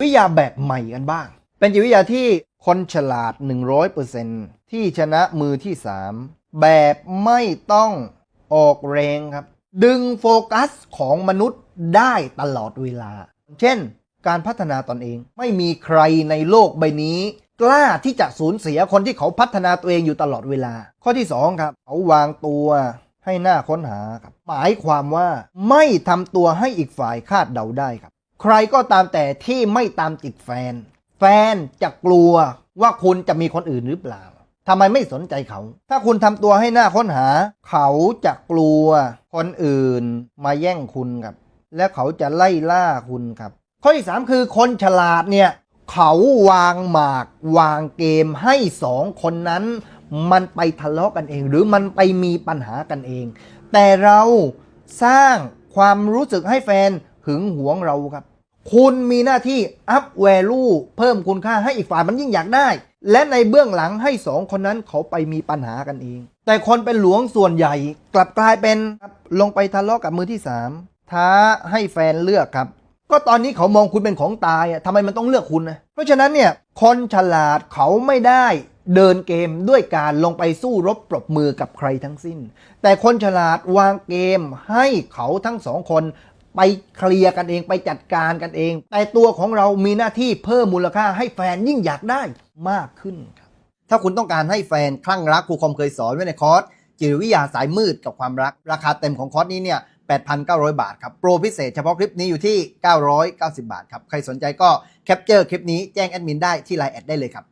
วิทยาแบบใหม่กันบ้าง เป็นจิตวิทยาที่คนฉลาด 100%ที่ชนะมือที่ 3 แบบไม่ต้องออกแรงครับ ดึงโฟกัสของมนุษย์ได้ตลอดเวลา เช่น การพัฒนาตนเองไม่มีใครในโลกใบนี้ กล้าที่จะสูญเสียคนที่เขาพัฒนาตัวเองอยู่ตลอดเวลา ข้อที่ 2 ครับเขาวางตัวให้หน้าค้นหาครับ หมายความว่าไม่ทำตัวให้อีกฝ่ายคาดเดาได้ครับ ใครก็ตามแต่ที่ไม่ตามติดแฟน แฟนจะกลัวว่าคุณจะมีคนอื่นหรือเปล่าทำไมไม่สนใจเขา ถ้าคุณทำตัวให้หน้าค้นหา เขาจะกลัวคนอื่นมาแย่งคุณครับ และเขาจะไล่ล่าคุณครับ ข้อที่3คือคนฉลาดเนี่ย เขาวางหมาก วางเกมให้สองคนนั้น มันไปทะเลาะกันเอง หรือมันไปมีปัญหากันเอง แต่เราสร้างความรู้สึกให้แฟนหึงหวงเราครับ คุณมีหน้าที่อัพแวลูเพิ่มคุณค่าให้อีกฝ่ายมันยิ่งอยากได้ และในเบื้องหลังให้สองคนนั้นเขาไปมีปัญหากันเอง แต่คนเป็นหลวงส่วนใหญ่ กลับกลายเป็นลงไปทะเลาะกับมือที่สามท้าให้แฟนเลือกครับ ก็ตอนนี้เขามองคุณเป็นของตายอะทำไมมันต้องเลือกคุณนะเพราะฉะนั้นเนี่ยคนฉลาดเขาไม่ได้เดินเกมด้วยการลงไปสู้รบปรบมือกับใครทั้งสิ้น แต่คนฉลาดวางเกมให้เขาทั้งสองคน ไปเคลียร์กันเองไปจัดการกันเอง แต่ตัวของเรามีหน้าที่เพิ่มมูลค่าให้แฟนยิ่งอยากได้มากขึ้นครับ ถ้าคุณต้องการให้แฟนคลั่งรักครูคอมเคยสอนไว้ในคอร์สจิตวิทยาสายมืดกับความรัก ราคาเต็มของคอร์สนี้เนี่ย 8,900 บาทครับ โปรพิเศษเฉพาะคลิปนี้อยู่ที่ 990 บาทครับ ใครสนใจก็แคปเจอร์คลิปนี้แจ้งแอดมินได้ที่ไลน์แอดได้เลยครับ